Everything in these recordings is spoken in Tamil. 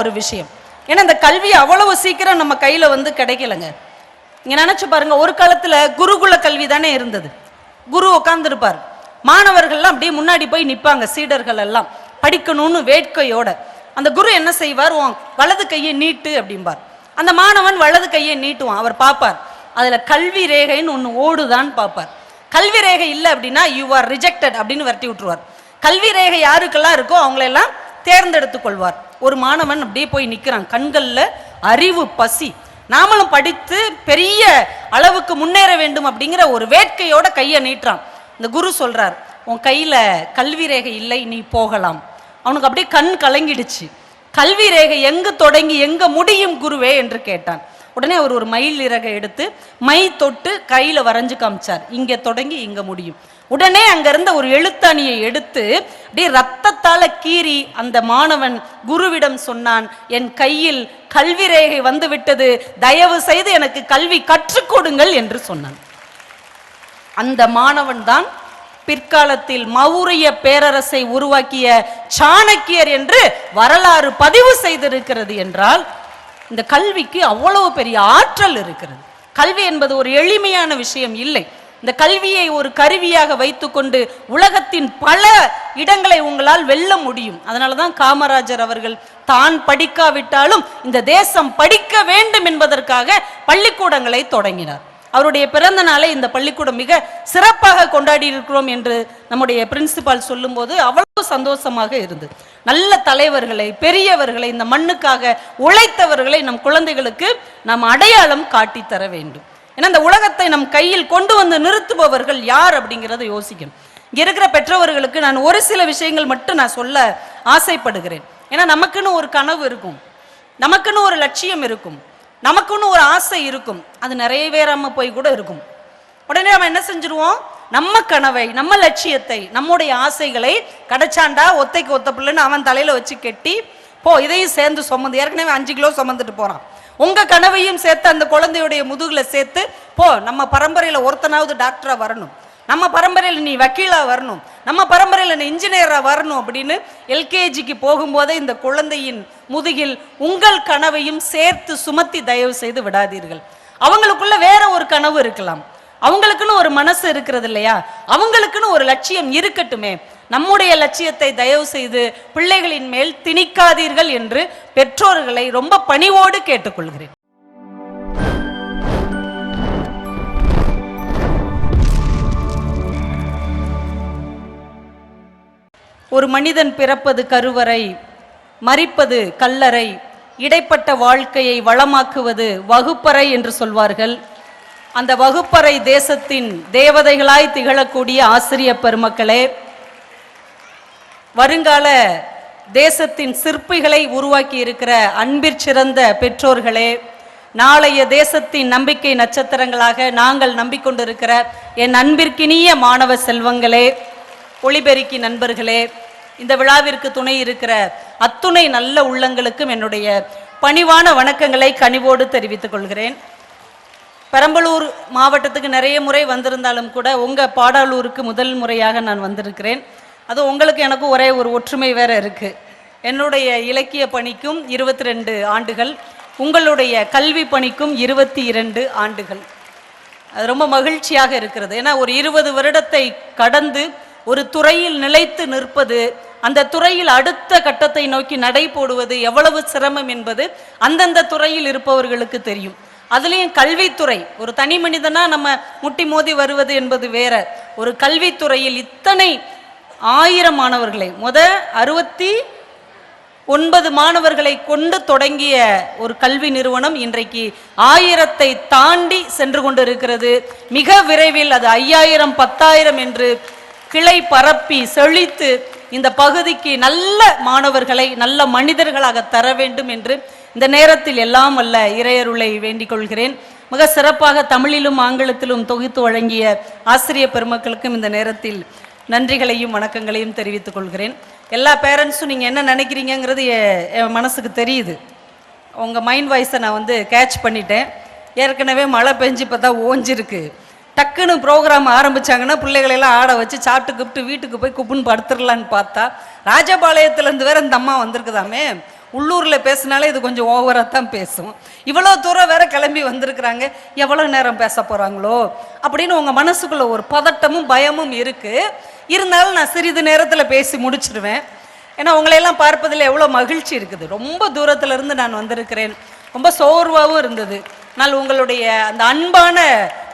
ஒரு விஷயம். ஏன்னா இந்த கல்வி அவ்வளவு சீக்கிரம் நம்ம கையில் வந்து கிடைக்கலங்க. நீங்கள் நினைச்சு பாருங்க ஒரு காலத்துல குருகுல கல்வி தானே இருந்தது. குரு உட்காந்துருப்பார் மாணவர்கள்லாம் அப்படியே முன்னாடி போய் நிற்பாங்க சீடர்கள் எல்லாம். படிக்கணும்னு வேட்கையோட. அந்த குரு என்ன செய்வார்? உன் வலது கையை நீட்டு அப்படிம்பார். அந்த மாணவன் வலது கையை நீட்டுவான். அவர் பார்ப்பார் அதில் கல்வி ரேகைன்னு ஒன்று ஓடுதான்னு பார்ப்பார் கல்வி ரேகை இல்லை அப்படின்னா யூ ஆர் ரிஜெக்டட் அப்படின்னு விரட்டி விட்டுருவார். கல்வி ரேகை யாருக்கெல்லாம் இருக்கோ அவங்களெல்லாம் தேர்ந்தெடுத்துக் கொள்வார் ஒரு மாணவன் அப்படியே போய் நிற்கிறான் கண்கள்ல அறிவு பசி. நாமளும் படித்து பெரிய அளவுக்கு முன்னேற வேண்டும் அப்படிங்கிற ஒரு வேட்கையோட கையை நீட்டுறான். இந்த குரு சொல்றார் உன் கையில கல்வி ரேகை இல்லை நீ போகலாம். அவனுக்கு அப்படியே கண் கலங்கிடுச்சு. கல்வி ரேகை எங்கு தொடங்கி எங்க முடியும் குருவே என்று கேட்டான். உடனே அவர் ஒரு மயில் இறகை எடுத்து மை தொட்டு கையில வரைஞ்சு காமிச்சார். இங்க தொடங்கி இங்க முடியும். உடனே அங்கிருந்த ஒரு எழுத்தாணியை எடுத்து அப்படியே ரத்தத்தால கீறி அந்த மாணவன் குருவிடம் சொன்னான் என் கையில் கல்வி ரேகை வந்து விட்டது தயவு செய்து எனக்கு கல்வி கற்றுக்கொடுங்கள் என்று சொன்னான். அந்த மாணவன் தான் பிற்காலத்தில் மௌரிய பேரரசை உருவாக்கிய சாணக்கியர் என்று வரலாறு பதிவு செய்திருக்கிறது என்றால் இந்த கல்விக்கு அவ்வளவு பெரிய ஆற்றல் இருக்கிறது. கல்வி என்பது ஒரு எளிமையான விஷயம் இல்லை. இந்த கல்வியை ஒரு கருவியாக வைத்துக்கொண்டு உலகத்தின் பல இடங்களை உங்களால் வெல்ல முடியும். அதனால தான் காமராஜர் அவர்கள் தான் படிக்காவிட்டாலும் இந்த தேசம் படிக்க வேண்டும் என்பதற்காக பள்ளிக்கூடங்களை தொடங்கினார். அவருடைய பிறந்த நாளை இந்த பள்ளிக்கூடம் மிக சிறப்பாக கொண்டாடி இருக்கிறோம் என்று நம்முடைய பிரின்சிபால் சொல்லும்போது அவ்வளவு சந்தோஷமாக இருந்தது. நல்ல தலைவர்களை பெரியவர்களை இந்த மண்ணுக்காக உழைத்தவர்களை நம் குழந்தைகளுக்கு நாம் அடையாளம் காட்டித்தர வேண்டும். ஏன்னா இந்த உலகத்தை நம் கையில் கொண்டு வந்து நிறுத்துபவர்கள் யார் அப்படிங்கிறத யோசிக்கணும். இங்கே இருக்கிற பெற்றவர்களுக்கு நான் ஒரு சில விஷயங்கள் மட்டும் நான் சொல்ல ஆசைப்படுகிறேன். ஏன்னா நமக்குன்னு ஒரு கனவு இருக்கும். நமக்குன்னு ஒரு லட்சியம் இருக்கும். நமக்குன்னு ஒரு ஆசை இருக்கும். அது நிறைவேறாமல் போய் கூட இருக்கும். உடனே நம்ம என்ன செஞ்சிருவோம்? நம்ம கனவை நம்ம லட்சியத்தை நம்முடைய ஆசைகளை கடைச்சாண்டா ஒத்தைக்கு ஒத்த பிள்ளைன்னு அவன் தலையில வச்சு கெட்டி போ இதையும் சேர்ந்து சுமந்து ஏற்கனவே அஞ்சு கிலோ சுமந்துட்டு போறான். உங்க கனவையும் சேர்த்து அந்த குழந்தையுடைய முதுகுல சேர்த்து போ நம்ம பரம்பரையில ஒருத்தனாவது டாக்டரா வரணும். நம்ம பரம்பரையில் நீ வக்கீலா வரணும். நம்ம பரம்பரையில் நீ இன்ஜினியரா வரணும் அப்படின்னு எல்கேஜிக்கு போகும்போதே இந்த குழந்தையின் முதுகில் உங்கள் கனவையும் சேர்த்து சுமத்தி தயவு செய்து விடாதீர்கள். அவங்களுக்குள்ள வேற ஒரு கனவு இருக்கலாம். அவங்களுக்குன்னு ஒரு மனசு இருக்கிறது இல்லையா? அவங்களுக்குன்னு ஒரு லட்சியம் இருக்கட்டுமே. நம்முடைய லட்சியத்தை தயவு செய்து பிள்ளைகளின் மேல் திணிக்காதீர்கள் என்று பெற்றோர்களை ரொம்ப பணிவோடு கேட்டுக்கொள்கிறேன். ஒரு மனிதன் பிறப்பது கருவறை மறிப்பது கல்லறை இடைப்பட்ட வாழ்க்கையை வளமாக்குவது வகுப்பறை என்று சொல்வார்கள். அந்த வகுப்பறை தேசத்தின் தேவதைகளாய் திகழக்கூடிய ஆசிரிய பெருமக்களே வருங்கால தேசத்தின் சிற்பிகளை உருவாக்கி இருக்கிற அன்பிற் சிறந்த பெற்றோர்களே நாளைய தேசத்தின் நம்பிக்கை நட்சத்திரங்களாக நாங்கள் நம்பிக்கொண்டிருக்கிற என் அன்பிற்கினிய மாணவ செல்வங்களே ஒளிபெருக்கி நண்பர்களே இந்த விழாவிற்கு துணை இருக்கிற அத்துணை நல்ல உள்ளங்களுக்கும் என்னுடைய பணிவான வணக்கங்களை கனிவோடு தெரிவித்துக் கொள்கிறேன். பெரம்பலூர் மாவட்டத்துக்கு நிறைய முறை வந்திருந்தாலும் கூட உங்கள் பாடாலூருக்கு முதல் முறையாக நான் வந்திருக்கிறேன். அது உங்களுக்கு எனக்கும் ஒரே ஒரு ஒற்றுமை வேற இருக்கு. என்னுடைய இலக்கிய பணிக்கும் இருபத்தி ரெண்டு ஆண்டுகள் உங்களுடைய கல்வி பணிக்கும் இருபத்தி இரண்டு ஆண்டுகள். அது ரொம்ப மகிழ்ச்சியாக இருக்கிறது. ஏன்னா ஒரு இருபது வருடத்தை கடந்து ஒரு துறையில் நிலைத்து நிற்பது அந்த துறையில் அடுத்த கட்டத்தை நோக்கி நடை போடுவது எவ்வளவு சிரமம் என்பது அந்தந்த துறையில் இருப்பவர்களுக்கு தெரியும். அதுலேயும் கல்வித்துறை ஒரு தனி மனிதனா நம்ம முட்டி மோதி வருவது என்பது வேற. ஒரு கல்வித்துறையில் இத்தனை ஆயிரம் மாணவர்களை. முத அறுபத்தி ஒன்பது மாணவர்களை கொண்டு தொடங்கிய ஒரு கல்வி நிறுவனம் இன்றைக்கு ஆயிரத்தை தாண்டி சென்று கொண்டிருக்கிறது. மிக விரைவில் அது ஐயாயிரம் பத்தாயிரம் என்று கிளை பரப்பி செழித்து இந்த பகுதிக்கு நல்ல மாணவர்களை நல்ல மனிதர்களாக தர வேண்டும் என்று இந்த நேரத்தில் எல்லாம் அல்ல இறையருளை வேண்டிக் கொள்கிறேன். மிக சிறப்பாக தமிழிலும் ஆங்கிலத்திலும் தொகுத்து வழங்கிய ஆசிரிய பெருமக்களுக்கும் இந்த நேரத்தில் நன்றிகளையும் வணக்கங்களையும் தெரிவித்துக் கொள்கிறேன். எல்லா பேரண்ட்ஸும் நீங்கள் என்ன நினைக்கிறீங்கங்கிறது என் மனசுக்கு தெரியுது. உங்கள் மைண்ட் வாய்ஸை நான் வந்து கேட்ச் பண்ணிட்டேன். ஏற்கனவே மழை பெஞ்சு இப்போ தான் ஓஞ்சிருக்கு. டக்குன்னு ப்ரோக்ராம் ஆரம்பிச்சாங்கன்னா பிள்ளைகளெல்லாம் ஆட வச்சு சாப்பிட்டு கூப்பிட்டு வீட்டுக்கு போய் குப்புன்னு படுத்துடலான்னு பார்த்தா ராஜபாளையத்துலேருந்து வேற இந்த அம்மா வந்திருக்குதாமே. உள்ளூரில் பேசினாலே இது கொஞ்சம் ஓவராக தான் பேசும். இவ்வளோ தூரம் வேற கிளம்பி வந்திருக்கிறாங்க. எவ்வளோ நேரம் பேச போகிறாங்களோ அப்படின்னு உங்கள் மனசுக்குள்ள ஒரு பதட்டமும் பயமும் இருக்குது இருந்தாலும் நான் சிறிது நேரத்தில் பேசி முடிச்சிடுவேன் ஏன்னா உங்களையெல்லாம் பார்ப்பதில் எவ்வளோ மகிழ்ச்சி இருக்குது. ரொம்ப தூரத்துலேருந்து நான் வந்திருக்கிறேன். ரொம்ப சோர்வாகவும் இருந்தது. ஆனால் உங்களுடைய அந்த அன்பான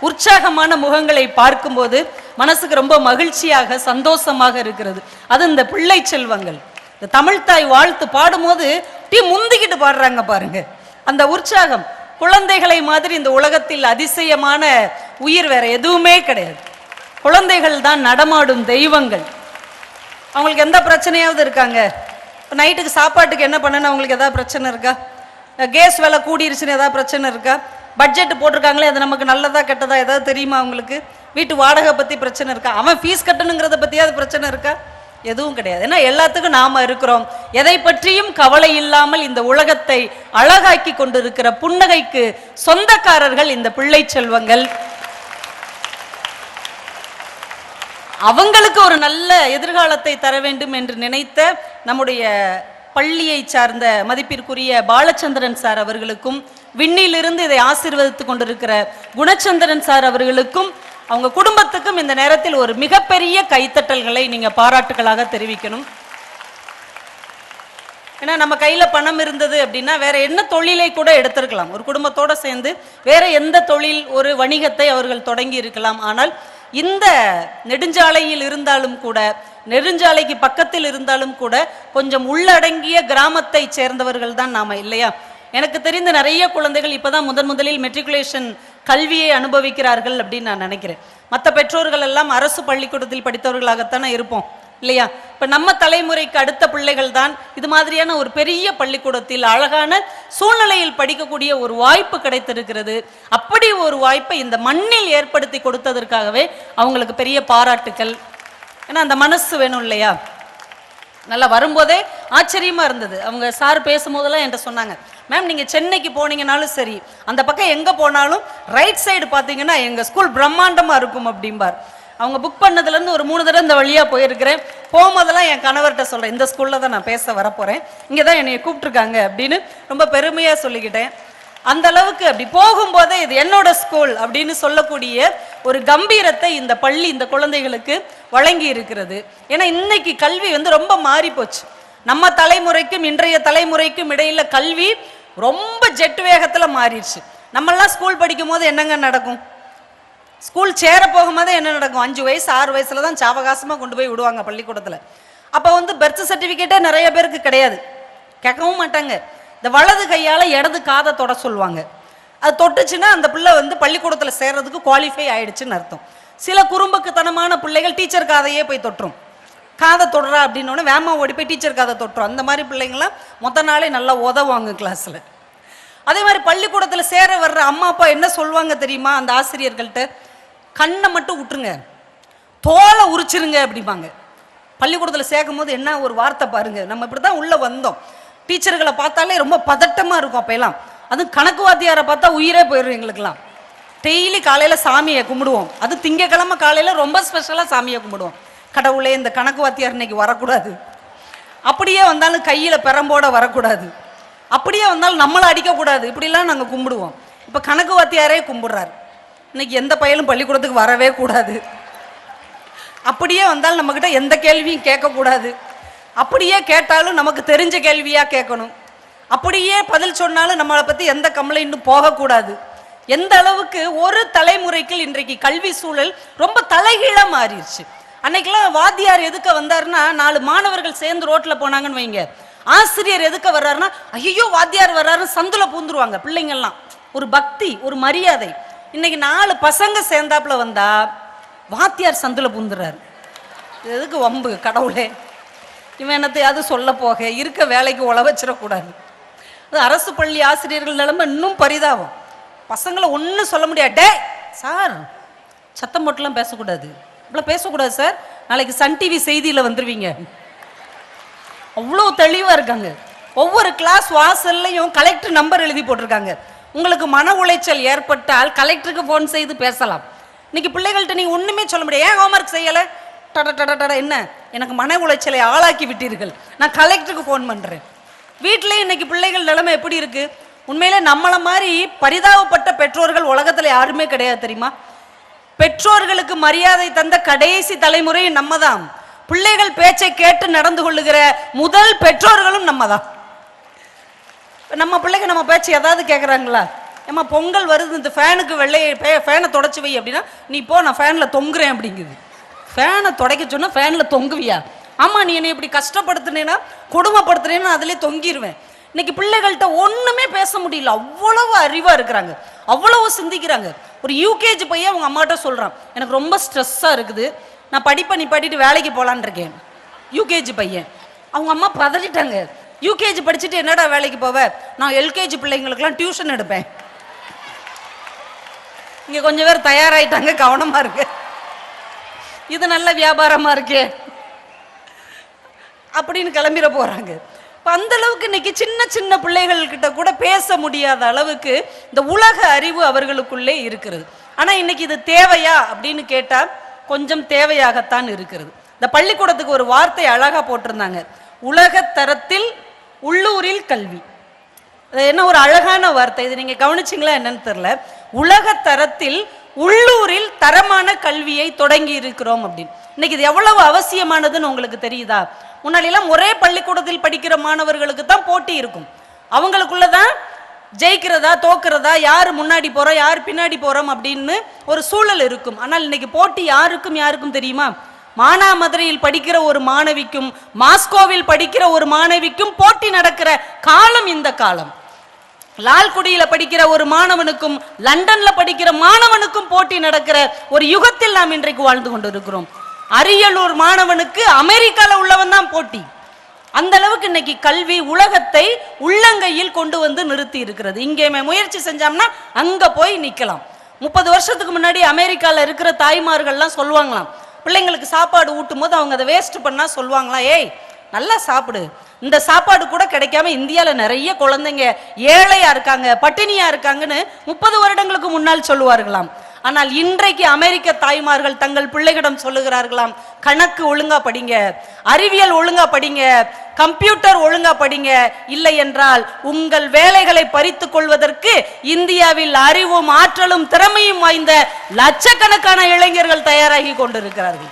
உற்சாகமான முகங்களை பார்க்கும்போது மனசுக்கு ரொம்ப மகிழ்ச்சியாக சந்தோஷமாக இருக்கிறது. அது இந்த பிள்ளை செல்வங்கள். இந்த தமிழ்தாய் வாழ்த்து பாடும்போது டீ முந்திக்கிட்டு பாடுறாங்க பாருங்க. அந்த உற்சாகம் குழந்தைகளை மாதிரி இந்த உலகத்தில் அதிசயமான உயிர் வேற எதுவுமே கிடையாது. குழந்தைகள் தான் நடமாடும் தெய்வங்கள். அவங்களுக்கு எந்த பிரச்சனையாவது இருக்காங்க? இப்போ நைட்டுக்கு சாப்பாட்டுக்கு என்ன பண்ணணும் அவங்களுக்கு எதாவது பிரச்சனை இருக்கா? கேஸ் விலை கூடிருச்சுன்னு ஏதாவது பிரச்சனை இருக்கா? பட்ஜெட் போட்டிருக்காங்களே அது நமக்கு நல்லதா கெட்டதா ஏதாவது தெரியுமா அவங்களுக்கு? வீட்டு வாடகை பற்றி பிரச்சனை இருக்கா? அவன் ஃபீஸ் கட்டணுங்கிறத பற்றியாவது பிரச்சனை இருக்கா? எதுவும் கிடையாது. ஏன்னா எல்லாத்துக்கும் நாம இருக்கிறோம். எதை பற்றியும் கவலை இல்லாமல் இந்த உலகத்தை அழகாக்கி கொண்டிருக்கிற புன்னகைக்கு சொந்தக்காரர்கள் இந்த பிள்ளை செல்வங்கள். அவங்களுக்கு ஒரு நல்ல எதிர்காலத்தை தர வேண்டும் என்று நினைத்த நம்முடைய பள்ளியை சார்ந்த மதிப்பிற்குரிய பாலச்சந்திரன் சார் அவர்களுக்கும் விண்ணிலிருந்து இதை ஆசீர்வதித்துக் கொண்டிருக்கிற குணச்சந்திரன் சார் அவர்களுக்கும் அவங்க குடும்பத்துக்கும் இந்த நேரத்தில் ஒரு மிகப்பெரிய கைத்தட்டல்களை நீங்க பாராட்டுகளாக தெரிவிக்கணும். ஏன்னா நம்ம கையில பணம் இருந்தது அப்படின்னா வேற என்ன தொழிலை கூட எடுத்திருக்கலாம். ஒரு குடும்பத்தோட சேர்ந்து வேற எந்த தொழில் ஒரு வணிகத்தை அவர்கள் தொடங்கி இருக்கலாம். ஆனால் இந்த நெடுஞ்சாலையில் இருந்தாலும் கூட நெடுஞ்சாலைக்கு பக்கத்தில் இருந்தாலும் கூட கொஞ்சம் உள்ளடங்கிய கிராமத்தை சேர்ந்தவர்கள் தான் நாம இல்லையா? எனக்கு தெரிந்த நிறைய குழந்தைகள் இப்பதான் முதன் முதலில் மெட்ரிகுலேஷன் கல்வியை அனுபவிக்கிறார்கள் அப்படின்னு நான் நினைக்கிறேன். மற்ற பெற்றோர்கள் எல்லாம் அரசு பள்ளிக்கூடத்தில் படித்தவர்களாகத்தானே இருப்போம் இல்லையா? இப்ப நம்ம தலைமுறைக்கு அடுத்த பிள்ளைகள் தான் இது மாதிரியான ஒரு பெரிய பள்ளிக்கூடத்தில் அழகான சூழ்நிலையில் படிக்கக்கூடிய ஒரு வாய்ப்பு கிடைத்திருக்கிறது. அப்படி ஒரு வாய்ப்பை இந்த மண்ணில் ஏற்படுத்தி கொடுத்ததற்காகவே அவங்களுக்கு பெரிய பாராட்டுக்கள். ஏன்னா அந்த மனசு வேணும் இல்லையா? நல்லா வரும்போதே ஆச்சரியமா இருந்தது. அவங்க சார் பேசும்போதெல்லாம் என்கிட்ட சொன்னாங்க மேம் நீங்கள் சென்னைக்கு போனீங்கனாலும் சரி அந்த பக்கம் எங்கே போனாலும் ரைட் சைடு பார்த்தீங்கன்னா எங்கள் ஸ்கூல் பிரம்மாண்டமாக இருக்கும் அப்படிம்பார். அவங்க புக் பண்ணதுலேருந்து ஒரு மூணு தடவை இந்த வழியா போயிருக்கிறேன். போகும்போதெல்லாம் என் கணவர்கிட்ட சொல்கிறேன் இந்த ஸ்கூலில் தான் நான் பேச வரப்போகிறேன் இங்கே தான் என்னை கூப்பிட்டுருக்காங்க அப்படின்னு ரொம்ப பெருமையாக சொல்லிக்கிட்டேன். அந்த அளவுக்கு அப்படி போகும்போதே இது என்னோட ஸ்கூல் அப்படின்னு சொல்லக்கூடிய ஒரு கம்பீரத்தை இந்த பள்ளி இந்த குழந்தைகளுக்கு வழங்கி இருக்கிறது. ஏன்னா இன்னைக்கு கல்வி வந்து ரொம்ப மாறி போச்சு நம்ம தலைமுறைக்கும் இன்றைய தலைமுறைக்கும் இடையில கல்வி ரொம்ப ஜெட் வேகத்தில் மாறிடுச்சு. நம்மெல்லாம் ஸ்கூல் படிக்கும் போது என்னங்க நடக்கும்? ஸ்கூல் சேர போகும்போதே என்ன நடக்கும்? அஞ்சு வயசு ஆறு வயசுல தான் சாவகாசமாக கொண்டு போய் விடுவாங்க பள்ளிக்கூடத்தில். அப்போ வந்து பர்த் சர்டிஃபிகேட்டே நிறைய பேருக்கு கிடையாது. கேட்கவும் மாட்டாங்க. இந்த வலது கையால் இடது காதை தொட சொல்லுவாங்க. அது தொட்டுச்சுன்னா அந்த பிள்ளை வந்து பள்ளிக்கூடத்தில் சேர்றதுக்கு குவாலிஃபை ஆயிடுச்சுன்னு அர்த்தம். சில குறும்புக்குத்தனமான பிள்ளைகள் டீச்சர் காதையே போய் தொட்டுரும். காதை தொடுறா அப்படின்னோடனே வேமா ஓடி போய் டீச்சர் காதை தொட்டுரும். அந்த மாதிரி பிள்ளைங்களாம் மொத்த நாளே நல்லா உதவுவாங்க கிளாஸில் அதே மாதிரி பள்ளிக்கூடத்தில் சேர வர்ற அம்மா அப்பா என்ன சொல்லுவாங்க தெரியுமா? அந்த ஆசிரியர்கள்ட்ட கண்ணை மட்டும் விட்டுருங்க தோலை உரிச்சிருங்க அப்படிம்பாங்க. பள்ளிக்கூடத்தில் சேர்க்கும் போது என்ன ஒரு வார்த்தை பாருங்க. நம்ம இப்படி தான் உள்ளே வந்தோம். டீச்சர்களை பார்த்தாலே ரொம்ப பதட்டமாக இருக்கும் அப்போயெல்லாம். அதுவும் கணக்கு வாத்தியாரை பார்த்தா உயிரே போயிடும் எங்களுக்கெல்லாம். டெய்லி காலையில் சாமியை கும்பிடுவோம். அது திங்கக்கிழமை காலையில் ரொம்ப ஸ்பெஷலாக சாமியை கும்பிடுவோம். கடவுளே இந்த கணக்கு வாத்தியார் இன்னைக்கு வரக்கூடாது. அப்படியே வந்தாலும் கையில் பெரம்போட வரக்கூடாது. அப்படியே வந்தாலும் நம்மளை அடிக்கக்கூடாது. இப்படிலாம் நாங்கள் கும்பிடுவோம். இப்போ கணக்கு வாத்தியாரே கும்பிட்றாரு. இன்னைக்கு எந்த பையலும் பள்ளிக்கூடத்துக்கு வரவே கூடாது. அப்படியே வந்தாலும் நம்மக்கிட்ட எந்த கேள்வியும் கேட்கக்கூடாது. அப்படியே கேட்டாலும் நமக்கு தெரிஞ்ச கேள்வியாக கேட்கணும். அப்படியே பதில் சொன்னாலும் நம்மளை பற்றி எந்த கம்ப்ளைண்ட்டும் போகக்கூடாது. எந்த அளவுக்கு ஒரு தலைமுறைக்கு இன்றைக்கு கல்வி சூழல் ரொம்ப தலைகீழாக மாறிடுச்சு. அன்னைக்கெல்லாம் வாத்தியார் எதுக்க வந்தாருன்னா நாலு மாணவர்கள் சேர்ந்து ரோட்டில் போனாங்கன்னு வைங்க. ஆசிரியர் எதுக்க வர்றாருன்னா ஐயோ வாத்தியார் வர்றாருன்னு சந்துல பூந்துருவாங்க பிள்ளைங்கள்லாம். ஒரு பக்தி ஒரு மரியாதை. இன்னைக்கு நாலு பசங்க சேர்ந்தாப்புல வந்தா வாத்தியார் சந்துல பூந்துறாரு. எதுக்கு வம்பு கடவுளே. இவன் என்னத்தையாவது சொல்ல போக இருக்க வேலைக்கு உழ வச்சிடக்கூடாது அது அரசு பள்ளி ஆசிரியர்கள் நிலைமை இன்னும் பரிதாபம். பசங்களை ஒன்றும் சொல்ல முடியாது. டே சார் சத்தம் போட்டுலாம் பேசக்கூடாது. இவ்வளோ பேசக்கூடாது சார். நாளைக்கு சன் டிவி செய்தியில் வந்துருவீங்க. அவ்வளோ தெளிவாக இருக்காங்க. ஒவ்வொரு கிளாஸ் வாசல்லையும் கலெக்டர் நம்பர் எழுதி போட்டிருக்காங்க. உங்களுக்கு மன உளைச்சல் ஏற்பட்டால் கலெக்டருக்கு ஃபோன் செய்து பேசலாம். இன்னைக்கு பிள்ளைகள்கிட்ட நீங்கள் ஒன்றுமே சொல்ல முடியாது. ஏன் ஹோம்ஒர்க் செய்யலை? டட டட டட என்ன? எனக்கு மன உளைச்சலை ஆளாக்கி விட்டீர்கள். நான் கலெக்டருக்கு ஃபோன் பண்ணுறேன் வீட்டிலேயே இன்னைக்கு பிள்ளைகள் நிலைமை எப்படி இருக்குது உண்மையிலே நம்மளை மாதிரி பரிதாபப்பட்ட பெற்றோர்கள் உலகத்தில் யாருமே கிடையாது தெரியுமா? பெற்றோர்களுக்கு மரியாதை தந்த கடைசி தலைமுறை நம்ம தான் பிள்ளைகள் பேச்சை கேட்டு நடந்து கொள்ளுகிற முதல் பெற்றோர்களும் நம்ம தான் நம்ம பிள்ளைங்க நம்ம பேச்சு ஏதாவது கேட்குறாங்களா ஏம்மா பொங்கல் வருது இந்த ஃபேனுக்கு வெள்ளையை ஃபேனை தொடச்சி வை அப்படின்னா நீ போ நான் ஃபேனில் தொங்குறேன் அப்படிங்குது. ஃபேனை துடைக்க சொன்னால் ஃபேனில் தொங்குவியா? ஆமாம் நீ என்னை இப்படி கஷ்டப்படுத்துனேன்னா கொடுமைப்படுத்துனேன்னா அதிலே தொங்கிடுவேன் இன்னைக்கு பிள்ளைகள்கிட்ட ஒன்றுமே பேச முடியல. அவ்வளவு அறிவாக இருக்கிறாங்க. அவ்வளவு சிந்திக்கிறாங்க. ஒரு யூகேஜி பையன் அவங்க அம்மாட்ட சொல்கிறான் எனக்கு ரொம்ப ஸ்ட்ரெஸ்ஸாக இருக்குது. நான் படிப்பை நீ படிட்டு வேலைக்கு போகலான்னு இருக்கேன். யூகேஜி பையன். அவங்க அம்மா பதறிட்டாங்க. யூகேஜி படிச்சுட்டு என்னடா வேலைக்கு போவ? நான் எல்கேஜி பிள்ளைங்களுக்குலாம் டியூஷன் எடுப்பேன். இங்கே கொஞ்சம் பேர் தயாராகிட்டாங்க கவனமாக இருக்கு. இது நல்ல வியாபாரமாக இருக்கே. அப்படின்னு கிளம்பிட போகிறாங்க இப்போ அந்த அளவுக்கு இன்னைக்கு சின்ன சின்ன பிள்ளைகள் கிட்ட கூட பேச முடியாத அளவுக்கு இந்த உலக அறிவு அவர்களுக்குள்ளே இருக்கிறது. ஆனா இன்னைக்கு இது தேவையா அப்படின்னு கேட்டால் கொஞ்சம் தேவையாகத்தான் இருக்கிறது. இந்த பள்ளிக்கூடத்துக்கு ஒரு வார்த்தை அழகா போட்டிருந்தாங்க. உலக தரத்தில் உள்ளூரில் கல்வி. அது என்ன ஒரு அழகான வார்த்தை. இது நீங்க கவனிச்சிங்களா என்னன்னு தெரியல. உலக தரத்தில் உள்ளூரில் தரமான கல்வியை தொடங்கி இருக்கிறோம் அப்படின்னு. இன்னைக்கு இது எவ்வளவு அவசியமானதுன்னு உங்களுக்கு தெரியுதா? முன்னாடியெல்லாம் ஒரே பள்ளிக்கூடத்தில் படிக்கிற மாணவர்களுக்கு தான் போட்டி இருக்கும். அவங்களுக்குள்ளதான் ஜெயிக்கிறதா தோக்கிறதா யார் முன்னாடி போகிறோம் யார் பின்னாடி போகிறோம் அப்படின்னு ஒரு சூழல் இருக்கும். ஆனால் இன்னைக்கு போட்டி யாருக்கும் யாருக்கும் தெரியுமா? மானாமதுரையில் படிக்கிற ஒரு மாணவிக்கும் மாஸ்கோவில் படிக்கிற ஒரு மாணவிக்கும் போட்டி நடக்கிற காலம் இந்த காலம். லால்குடியில படிக்கிற ஒரு மாணவனுக்கும் லண்டன்ல படிக்கிற மாணவனுக்கும் போட்டி நடக்கிற ஒரு யுகத்தில் நாம் இன்றைக்கு வாழ்ந்து கொண்டிருக்கிறோம். அரியலூர் மாணவனுக்கு அமெரிக்காவில் உள்ளவன் தான் போட்டி. அந்த அளவுக்கு இன்னைக்கு கல்வி உலகத்தை உள்ளங்கையில் கொண்டு வந்து நிறுத்தி இருக்கிறது. இங்கே முயற்சி செஞ்சோம்னா அங்கே போய் நிற்கலாம் முப்பது வருஷத்துக்கு முன்னாடி அமெரிக்காவில் இருக்கிற தாய்மார்கள்லாம் சொல்லுவாங்களாம். பிள்ளைங்களுக்கு சாப்பாடு ஊட்டும் போது அவங்க அதை வேஸ்ட் பண்ணால் சொல்லுவாங்களாம் ஏய் நல்லா சாப்பிடு. இந்த சாப்பாடு கூட கிடைக்காம இந்தியாவில் நிறைய குழந்தைங்க ஏழையாக இருக்காங்க பட்டினியாக இருக்காங்கன்னு முப்பது வருடங்களுக்கு முன்னால் சொல்லுவார்களாம். ஆனால் இன்றைக்கு அமெரிக்க தாய்மார்கள் தங்கள் பிள்ளைகளிடம் சொல்லுகிறார்களாம் கணக்கு ஒழுங்கா படிங்க அறிவியல் ஒழுங்கா படிங்க கம்ப்யூட்டர் ஒழுங்கா படிங்க. இல்லை என்றால் உங்கள் வேலைகளை பறித்துக் கொள்வதற்கு இந்தியாவில் அறிவும் ஆற்றலும் திறமையும் வாய்ந்த லட்சக்கணக்கான இளைஞர்கள் தயாராகி கொண்டிருக்கிறார்கள்.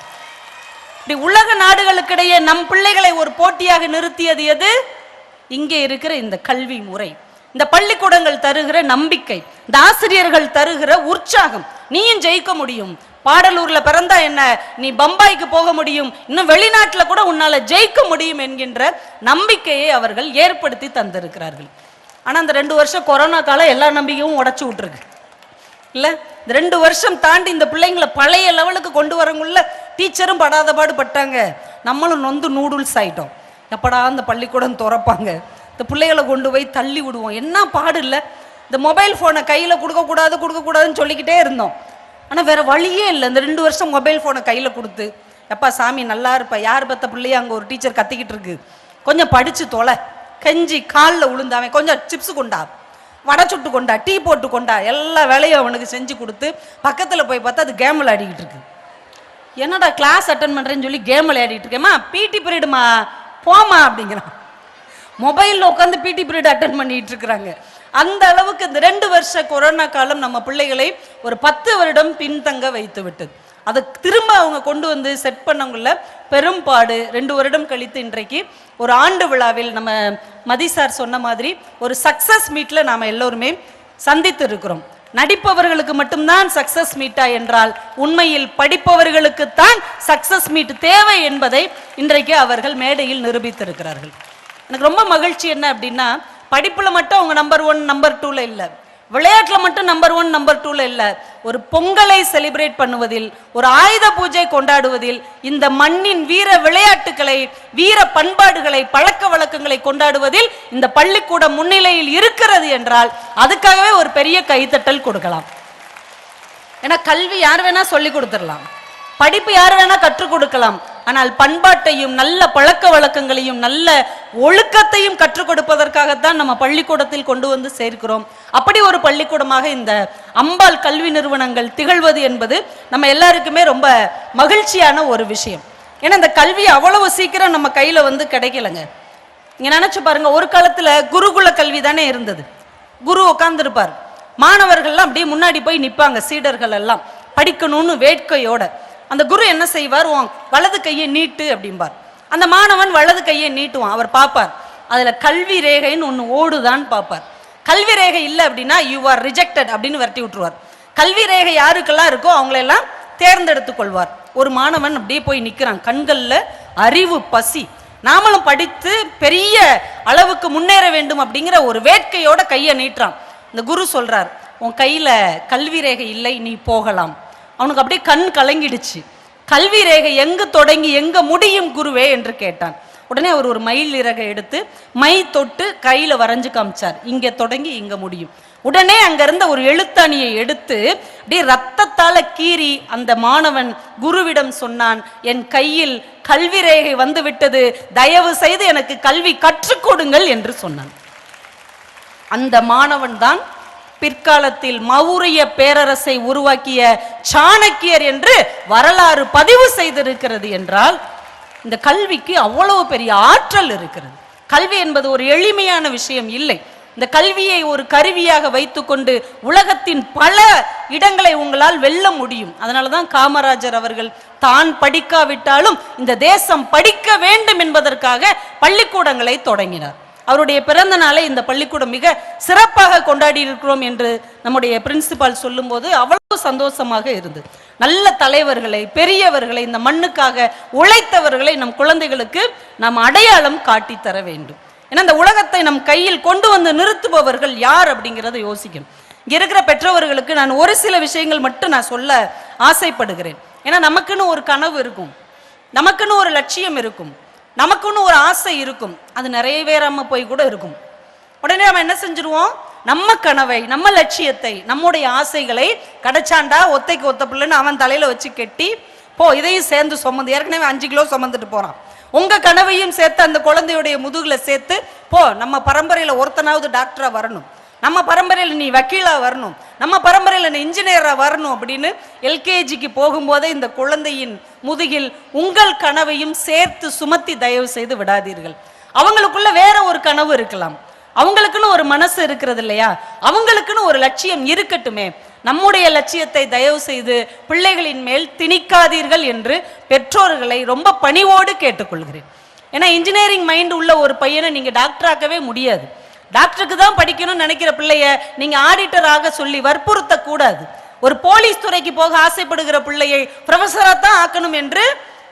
இப்படி உலக நாடுகளுக்கிடையே நம் பிள்ளைகளை ஒரு போட்டியாக நிறுத்தியது எது? இங்கே இருக்கிற இந்த கல்வி முறை. இந்த பள்ளிக்கூடங்கள் தருகிற நம்பிக்கை இந்த ஆசிரியர்கள் தருகிற உற்சாகம் நீயும் ஜெயிக்க முடியும். பாடலூர்ல பிறந்தா என்ன? நீ பம்பாய்க்கு போக முடியும். இன்னும் வெளிநாட்டுல கூட உன்னால ஜெயிக்க முடியும் என்கின்ற நம்பிக்கையை அவர்கள் ஏற்படுத்தி தந்திருக்கிறார்கள். ஆனா அந்த ரெண்டு வருஷம் கொரோனா காலம் எல்லா நம்பிக்கையும் உடச்சு விட்டுருக்கு. இல்ல? இந்த ரெண்டு வருஷம் தாண்டி இந்த பிள்ளைங்களை பழைய லெவலுக்கு கொண்டு வரங்குள்ள டீச்சரும் படாத பாடு பட்டாங்க. நம்மளும் நொந்து நூடுல்ஸ் ஆயிட்டோம். எப்படா அந்த பள்ளிக்கூடம் திறப்பாங்க? இந்த பிள்ளைகளை கொண்டு போய் தள்ளி விடுவோம். என்ன பாடு இல்லை? இந்த மொபைல் ஃபோனை கையில் கொடுக்கக்கூடாது கொடுக்கக்கூடாதுன்னு சொல்லிக்கிட்டே இருந்தோம். ஆனால் வேறு வழியே இல்லை. இந்த ரெண்டு வருஷம் மொபைல் ஃபோனை கையில் கொடுத்து எப்பா சாமி நல்லா இருப்பா. யார் பத்த பிள்ளைய? அங்கே ஒரு டீச்சர் கத்திக்கிட்டு இருக்கு. கொஞ்சம் படித்து தொலை. கெஞ்சி காலில் விழுந்தாவன் கொஞ்சம் சிப்ஸ் கொண்டா. வடை சுட்டு கொண்டா டீ போட்டு கொண்டா. எல்லா வேலையும் அவனுக்கு செஞ்சு கொடுத்து பக்கத்தில் போய் பார்த்தா அது கேம் விளையாடிக்கிட்டு இருக்கு. என்னடா கிளாஸ் அட்டன் பண்ணுறேன்னு சொல்லி கேம் விளையாடிட்டு இருக்கேம்மா பிடி பீரியடுமா போமா அப்படிங்கிறான். மொபைலில் உட்காந்து பிடி பீரியட் அட்டன் பண்ணிட்டு இருக்கிறாங்க. அந்த அளவுக்கு இந்த ரெண்டு வருஷ கொரோனா காலம் நம்ம பிள்ளைகளை ஒரு பத்து வருடம் பின்தங்க வைத்து விட்டது அதை திரும்ப அவங்க கொண்டு வந்து செட் பண்ணவங்கள பெரும்பாடு ரெண்டு வருடம் கழித்து இன்றைக்கு ஒரு ஆண்டு விழாவில் நம்ம மதி சார் சொன்ன மாதிரி ஒரு சக்சஸ் மீட்டில் நாம் எல்லோருமே சந்தித்து இருக்கிறோம் நடிப்பவர்களுக்கு மட்டும்தான் சக்சஸ் மீட்டா என்றால் உண்மையில் படிப்பவர்களுக்கு தான் சக்சஸ் மீட் தேவை என்பதை இன்றைக்கு அவர்கள் மேடையில் நிரூபித்திருக்கிறார்கள். எனக்கு ரொம்ப மகிழ்ச்சி என்ன அப்படின்னா படிப்புல மட்டும் அவங்க நம்பர் ஒன் நம்பர் டூல இல்ல. விளையாட்டுல மட்டும் நம்பர் ஒன் நம்பர் டூல இல்ல. ஒரு பொங்கலை செலிப்ரேட் பண்ணுவதில் ஒரு ஆயுத பூஜை கொண்டாடுவதில் இந்த மண்ணின் வீர விளையாட்டுகளை வீர பண்பாடுகளை பழக்க வழக்கங்களை கொண்டாடுவதில் இந்த பள்ளிக்கூடம் முன்னிலையில் இருக்கிறது என்றால் அதுக்காகவே ஒரு பெரிய கைத்தட்டல் கொடுக்கலாம். ஏன்னா கல்வி யார் வேணா சொல்லி கொடுத்துடலாம். படிப்பு யார் வேணா கற்றுக் கொடுக்கலாம். ஆனால் பண்பாட்டையும் நல்ல பழக்க வழக்கங்களையும் நல்ல ஒழுக்கத்தையும் கற்றுக் கொடுப்பதற்காகத்தான் நம்ம பள்ளிக்கூடத்தில் கொண்டு வந்து சேர்க்கிறோம். அப்படி ஒரு பள்ளிக்கூடமாக இந்த அம்பாள் கல்வி நிறுவனங்கள் திகழ்வது என்பது நம்ம எல்லாருக்குமே ரொம்ப மகிழ்ச்சியான ஒரு விஷயம். ஏன்னா இந்த கல்வி அவ்வளவு சீக்கிரம் நம்ம கையில வந்து கிடைக்கலங்க. நீங்க நினைச்சு பாருங்க ஒரு காலத்துல குருகுல கல்வி தானே இருந்தது. குரு உட்கார்ந்துருப்பார். மாணவர்கள்லாம் அப்படியே முன்னாடி போய் நிற்பாங்க சீடர்கள் எல்லாம். படிக்கணும்னு வேட்கையோட. அந்த குரு என்ன செய்வார்? உன் வலது கையை நீட்டு அப்படிம்பார். அந்த மாணவன் வலது கையை நீட்டுவான். அவர் பார்ப்பார். அதுல கல்வி ரேகைன்னு ஒன்று ஓடுதான்னு பார்ப்பார். கல்வி ரேகை இல்லை அப்படின்னா யூ ஆர் ரிஜெக்டட் அப்படின்னு விரட்டி விட்டுருவார். கல்வி ரேகை யாருக்கெல்லாம் இருக்கோ அவங்களெல்லாம் தேர்ந்தெடுத்துக் கொள்வார். ஒரு மாணவன் அப்படியே போய் நிற்கிறான் கண்களில் அறிவு பசி. நாமளும் படித்து பெரிய அளவுக்கு முன்னேற வேண்டும் அப்படிங்கிற ஒரு வேட்கையோட கையை நீட்டுறான். இந்த குரு சொல்றார் உன் கையில கல்வி ரேகை இல்லை நீ போகலாம். அவனுக்கு அப்படியே கண் கலங்கிடுச்சு. கல்வி ரேகை எங்கு தொடங்கி எங்க முடியும் குருவே என்று கேட்டான். உடனே அவர் ஒரு மயில் இறகை எடுத்து மை தொட்டு கையில வரைஞ்சு காமிச்சார். இங்க தொடங்கி இங்க முடியும். உடனே அங்க இருந்த ஒரு எழுத்தாணியை எடுத்து அப்படியே ரத்தத்தால கீறி அந்த மாணவன் குருவிடம் சொன்னான் என் கையில் கல்வி ரேகை வந்து விட்டது. தயவு செய்து எனக்கு கல்வி கற்றுக்கொடுங்கள் என்று சொன்னான். அந்த மாணவன் தான் பிற்காலத்தில் மௌரிய பேரரசை உருவாக்கிய சாணக்கியர் என்று வரலாறு பதிவு செய்திருக்கிறது என்றால் இந்த கல்விக்கு அவ்வளவு பெரிய ஆற்றல் இருக்கிறது. கல்வி என்பது ஒரு எளிமையான விஷயம் இல்லை. இந்த கல்வியை ஒரு கருவியாக வைத்துக்கொண்டு உலகத்தின் பல இடங்களை உங்களால் வெல்ல முடியும். அதனால தான் காமராஜர் அவர்கள் தான் படிக்காவிட்டாலும் இந்த தேசம் படிக்க வேண்டும் என்பதற்காக பள்ளிக்கூடங்களை தொடங்கினார். அவருடைய பிறந்த நாளை இந்த பள்ளிக்கூடம் மிக சிறப்பாக கொண்டாடி இருக்கிறோம் என்று நம்முடைய பிரின்சிபால் சொல்லும்போது அவ்வளவு சந்தோஷமாக இருந்தது. நல்ல தலைவர்களை பெரியவர்களை இந்த மண்ணுக்காக உழைத்தவர்களை நம் குழந்தைகளுக்கு நாம் அடையாளம் காட்டி தர வேண்டும். ஏன்னா இந்த உலகத்தை நம் கையில் கொண்டு வந்து நிறுத்துபவர்கள் யார் அப்படிங்கிறத யோசிக்கணும். இங்க இருக்கிற பெற்றவர்களுக்கு நான் ஒரு சில விஷயங்கள் மட்டும் நான் சொல்ல ஆசைப்படுகிறேன். ஏன்னா நமக்குன்னு ஒரு கனவு இருக்கும். நமக்குன்னு ஒரு லட்சியம் இருக்கும். நமக்குன்னு ஒரு ஆசை இருக்கும். அது நிறைவேறாமல் போய் கூட இருக்கும். உடனே நம்ம என்ன செஞ்சிருவோம்? நம்ம கனவை நம்ம லட்சியத்தை நம்முடைய ஆசைகளை கடைச்சாண்டா ஒத்தைக்கு ஒத்த பிள்ளைன்னு அவன் தலையில வச்சு கெட்டி போ இதையும் சேர்ந்து சுமந்து. ஏற்கனவே அஞ்சு கிலோ சுமந்துட்டு போறான். உங்க கனவையும் சேர்த்து அந்த குழந்தையுடைய முதுகுல சேர்த்து போ நம்ம பரம்பரையில ஒருத்தனாவது டாக்டரா வரணும். நம்ம பரம்பரையில் நீ வக்கீலாக வரணும். நம்ம பரம்பரையில் நீ இன்ஜினியராக வரணும் அப்படின்னு எல்கேஜிக்கு போகும்போதே இந்த குழந்தையின் முதுகில் உங்கள் கனவையும் சேர்த்து சுமத்தி தயவு செய்து விடாதீர்கள். அவங்களுக்குள்ள வேற ஒரு கனவு இருக்கலாம். அவங்களுக்குன்னு ஒரு மனசு இருக்கிறது இல்லையா? அவங்களுக்குன்னு ஒரு லட்சியம் இருக்கட்டுமே. நம்முடைய லட்சியத்தை தயவு செய்து பிள்ளைகளின் மேல் திணிக்காதீர்கள் என்று பெற்றோர்களை ரொம்ப பணிவோடு கேட்டுக்கொள்கிறேன். ஏன்னா இன்ஜினியரிங் மைண்ட் உள்ள ஒரு பையனை நீங்கள் டாக்டராக்கவே முடியாது. டாக்டருக்கு தான் படிக்கணும்னு நினைக்கிற பிள்ளைய நீங்க ஆடிட்டர் ஆக சொல்லி வற்புறுத்த கூடாது ஒரு போலீஸ் துறைக்கு போக ஆசைப்படுகிற பிள்ளையை ப்ரொஃபஸரா தான் ஆக்கணும் என்று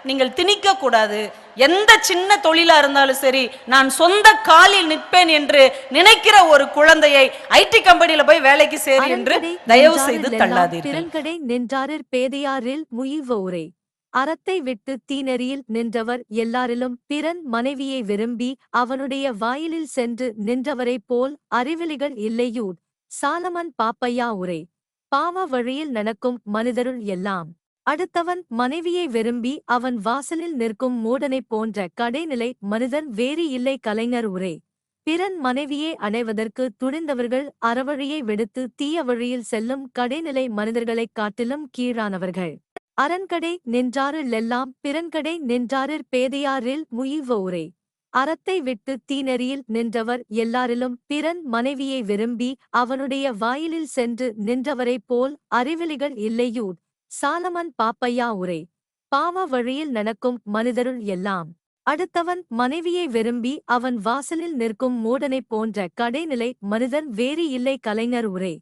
நீங்கள் திணிக்க கூடாது எந்த சின்ன தொழிலா இருந்தாலும் சரி நான் சொந்த காலில் நிற்பேன் என்று நினைக்கிற ஒரு குழந்தையை ஐடி கம்பெனில போய் வேலைக்கு சேரு என்று தயவு நின்றாரில் செய்து தள்ளாதீர்கள். நின்றாரிற் பேதையாரில் முயில்வோரே அறத்தை விட்டு தீநெறியில் நின்றவர் எல்லாரிலும் பிறன் மனைவியை விரும்பி அவனுடைய வாயிலில் சென்று நின்றவரைப் போல் அறிவிலிகள் இல்லையூர். சாலமன் பாப்பையா உரை. பாவ வழியில் நடக்கும் மனிதருள் எல்லாம். அடுத்தவன் மனைவியை விரும்பி அவன் வாசலில் நிற்கும் மூடனைப் போன்ற கடைநிலை மனிதன் வேறு இல்லை கலைஞர் உரை. பிறன் மனைவியை அடைவதற்கு துணிந்தவர்கள் அறவழியை விடுத்து தீய வழியில் செல்லும் கடைநிலை மனிதர்களைக் காட்டிலும் கீழானவர்கள். அரண்கடை நின்றாரிலெல்லாம் பிறன்கடை நின்றாரிற் பேதையாரில் முயில்வோரே. அறத்தை விட்டு தீநெறியில் நின்றவர் எல்லாரிலும் பிறன் மனைவியை விரும்பி அவனுடைய வாயிலில் சென்று நின்றவரைப் போல் அறிவிலிகள் இல்லையூர். சாலமன் பாப்பையா உரை. பாவ வழியில் நடக்கும் மனிதருள் எல்லாம். அடுத்தவன் மனைவியை விரும்பி அவன் வாசலில் நிற்கும் மூடனைப் போன்ற கடைநிலை மனிதன் வேறு இல்லை கலைஞர் உரை.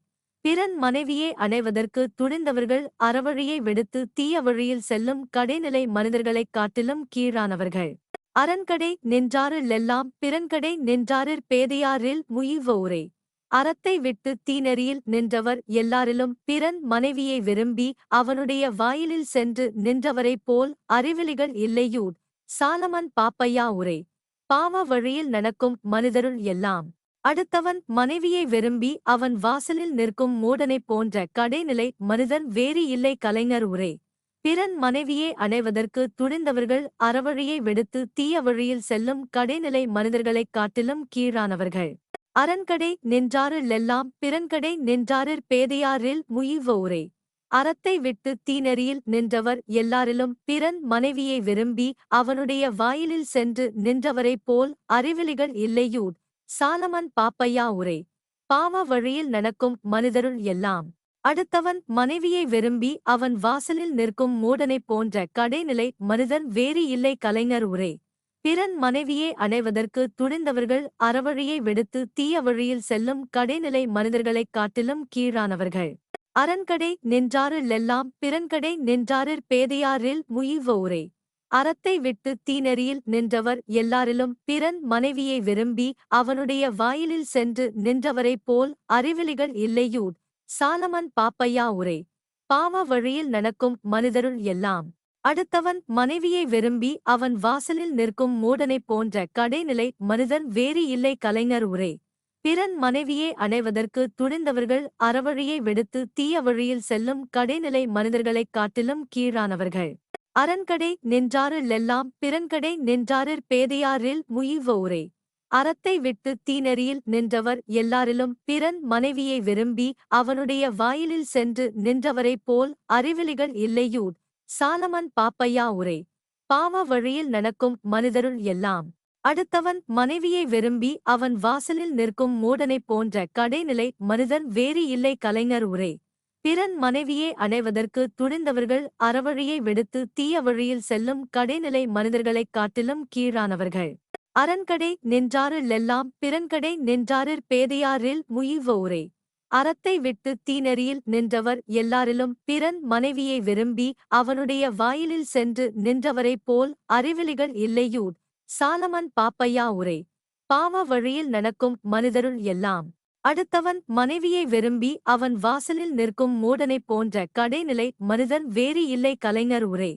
பிறன் மனைவியை அடைவதற்கு துணிந்தவர்கள் அறவழியை விடுத்து தீய வழியில் செல்லும் கடைநிலை மனிதர்களைக் காட்டிலும் கீழானவர்கள். அரண்கடை நின்றாரிலெல்லாம் பிறன்கடை நின்றாரிற் பேதையாரில் உரை அறத்தை விட்டு தீநெறியில் நின்றவர் எல்லாரிலும் பிறன் மனைவியை விரும்பி அவனுடைய வாயிலில் சென்று நின்றவரைப் போல் அறிவிலிகள் இல்லையூர். சாலமன் பாப்பையா உரை. பாவ வழியில் நடக்கும் மனிதருள் எல்லாம். அடுத்தவன் மனைவியை விரும்பி அவன் வாசலில் நிற்கும் மூடனைப் போன்ற கடைநிலை மனிதன் வேறு இல்லை கலைஞர் உரை. பிறன் மனைவியை அடைவதற்கு துணிந்தவர்கள் அறவழியை விடுத்து தீய வழியில் செல்லும் கடைநிலை மனிதர்களைக் காட்டிலும் கீழானவர்கள். அரண்கடை நின்றாரிலெல்லாம் பிறன்கடை நின்றாரிற் பேதையாரில் முயில்வோரே அறத்தை விட்டு தீநெறியில் நின்றவர் எல்லாரிலும் பிறன் மனைவியை விரும்பி அவனுடைய வாயிலில் சென்று நின்றவரைப் போல் அறிவிலிகள் இல்லையூட் சாலமன் பாப்பையா உரை. பாவ வழியில் நடக்கும் மனிதருள் எல்லாம். அடுத்தவன் மனைவியை விரும்பி அவன் வாசலில் நிற்கும் மூடனைப் போன்ற கடைநிலை மனிதன் வேறு இல்லை கலைஞர் உரை. பிறன் மனைவியை அடைவதற்கு துணிந்தவர்கள் அறவழியை விடுத்து தீய வழியில் செல்லும் கடைநிலை மனிதர்களைக் காட்டிலும் கீழானவர்கள். அரண்கடை நின்றாரிலெல்லாம் பிறன்கடை நின்றாரிற் பேதையாரில் முயிவோரே அறத்தை விட்டு தீநெறியில் நின்றவர் எல்லாரிலும் பிறன் மனைவியை விரும்பி அவனுடைய வாயிலில் சென்று நின்றவரைப் போல் அறிவிலிகள் இல்லையூர். சாலமன் பாப்பையா உரை. பாவ வழியில் நடக்கும் மனிதருள் எல்லாம். அடுத்தவன் மனைவியை விரும்பி அவன் வாசலில் நிற்கும் மூடனைப் போன்ற கடைநிலை மனிதன் வேறு இல்லை கலைஞர் உரை. பிறன் மனைவியை அடைவதற்கு துணிந்தவர்கள் அறவழியை விடுத்து தீய வழியில் செல்லும் கடைநிலை மனிதர்களைக் காட்டிலும் கீழானவர்கள். அரண்கடை நின்றாரிலெல்லாம் பிறன்கடை நின்றாரிற் பேதையாரில் முயிவோரே அறத்தை விட்டு தீநெறியில் நின்றவர் எல்லாரிலும் பிறன் மனைவியை விரும்பி அவனுடைய வாயிலில் சென்று நின்றவரைப் போல் அறிவிலிகள் இல்லையூர். சாலமன் பாப்பையா உரை. பாவ வழியில் நடக்கும் மனிதருள் எல்லாம். அடுத்தவன் மனைவியை விரும்பி அவன் வாசலில் நிற்கும் மூடனைப் போன்ற கடைநிலை மனிதன் வேறு இல்லை கலைஞர் உரை. பிறன் மனைவியை அடைவதற்கு துணிந்தவர்கள் அறவழியை விடுத்து தீய வழியில் செல்லும் கடைநிலை மனிதர்களைக் காட்டிலும் கீழானவர்கள். அரண்கடை நின்றாரிலெல்லாம் பிறன்கடை நின்றாரிற் பேதையாரில் முயிவோரே அறத்தை விட்டு தீநெறியில் நின்றவர் எல்லாரிலும் பிறன் மனைவியை விரும்பி அவனுடைய வாயிலில் சென்று நின்றவரைப் போல் அறிவிலிகள் இல்லையூர். சாலமன் பாப்பையா உரை. பாவ வழியில் நடக்கும் மனிதருள் எல்லாம். அடுத்தவன் மனைவியை விரும்பி அவன் வாசலில் நிற்கும் மூடனைப் போன்ற கடைநிலை மனிதன் வேறு இல்லை கலைஞர் உரை.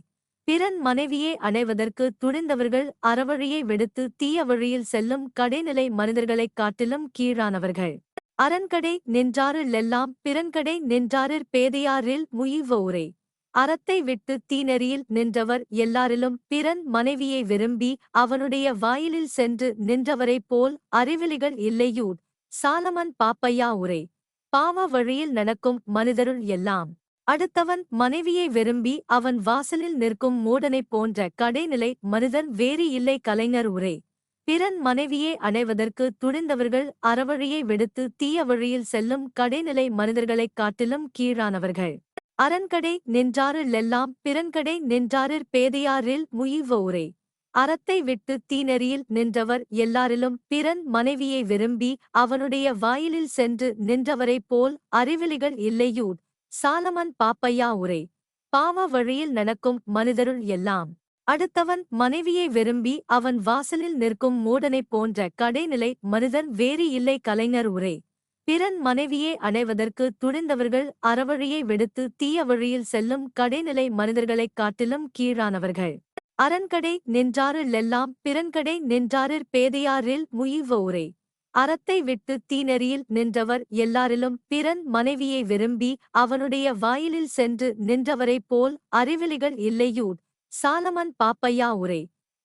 பிறன் மனைவியை அடைவதற்கு துணிந்தவர்கள் அறவழியை விடுத்து தீய வழியில் செல்லும் கடைநிலை மனிதர்களைக் காட்டிலும் கீழானவர்கள். அரண்கடை நின்றாரிலெல்லாம் பிறன்கடை நின்றாரிற் பேதையாரில் முயிவோரே அறத்தை விட்டு தீநெறியில் நின்றவர் எல்லாரிலும் பிறன் மனைவியை விரும்பி அவனுடைய வாயிலில் சென்று நின்றவரைப் போல் அறிவிலிகள் இல்லையூட் சாலமன் பாப்பையா உரை. பாவ வழியில் நடக்கும் மனிதருள் எல்லாம். அடுத்தவன் மனைவியை விரும்பி அவன் வாசலில் நிற்கும் மூடனைப் போன்ற கடைநிலை மனிதன் வேறு இல்லை கலைஞர் உரை. பிறன் மனைவியை அடைவதற்கு துணிந்தவர்கள் அறவழியை விடுத்து தீய வழியில் செல்லும் கடைநிலை மனிதர்களைக் காட்டிலும் கீழானவர்கள். அரண்கடை நின்றாரிலெல்லாம் பிறன்கடை நின்றாரிற் பேதையாரில் முயிவோரே அறத்தை விட்டு தீநெறியில் நின்றவர் எல்லாரிலும் பிறன் மனைவியை விரும்பி அவனுடைய வாயிலில் சென்று நின்றவரைப் போல் அறிவிலிகள் இல்லையூர். சாலமன் பாப்பையா உரை. பாவ வழியில் நடக்கும் மனிதருள் எல்லாம். அடுத்தவன் மனைவியை விரும்பி அவன் வாசலில் நிற்கும் மூடனைப் போன்ற கடைநிலை மனிதன் வேறு இல்லை கலைஞர் உரை. பிறன் மனைவியை அடைவதற்கு துணிந்தவர்கள் அறவழியை விடுத்து தீய வழியில் செல்லும் கடைநிலை மனிதர்களைக் காட்டிலும் கீழானவர்கள். அரண்கடை நின்றாரிலெல்லாம் பிறன்கடை நின்றாரிற் பேதையாரில் முயிவோரே அறத்தை விட்டு தீநெறியில் நின்றவர் எல்லாரிலும் பிறன் மனைவியை விரும்பி அவனுடைய வாயிலில் சென்று நின்றவரைப் போல் அறிவிலிகள் இல்லையூட் சாலமன் பாப்பையா உரை.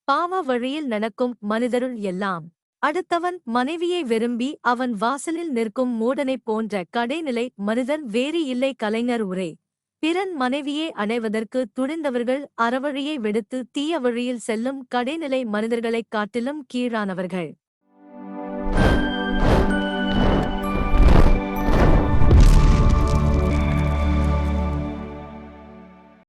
பாவ வழியில் நடக்கும் மனிதருள் எல்லாம். அடுத்தவன் மனைவியை விரும்பி அவன் வாசலில் நிற்கும் மூடனைப் போன்ற கடைநிலை மனிதன் வேறு இல்லை கலைஞர் உரை. பிறன் மனைவியை அணைவதற்கு துணிந்தவர்கள் அறவழியை விடுத்து தீய வழியில் செல்லும் கடைநிலை மனிதர்களைக் காட்டிலும் கீழானவர்கள்.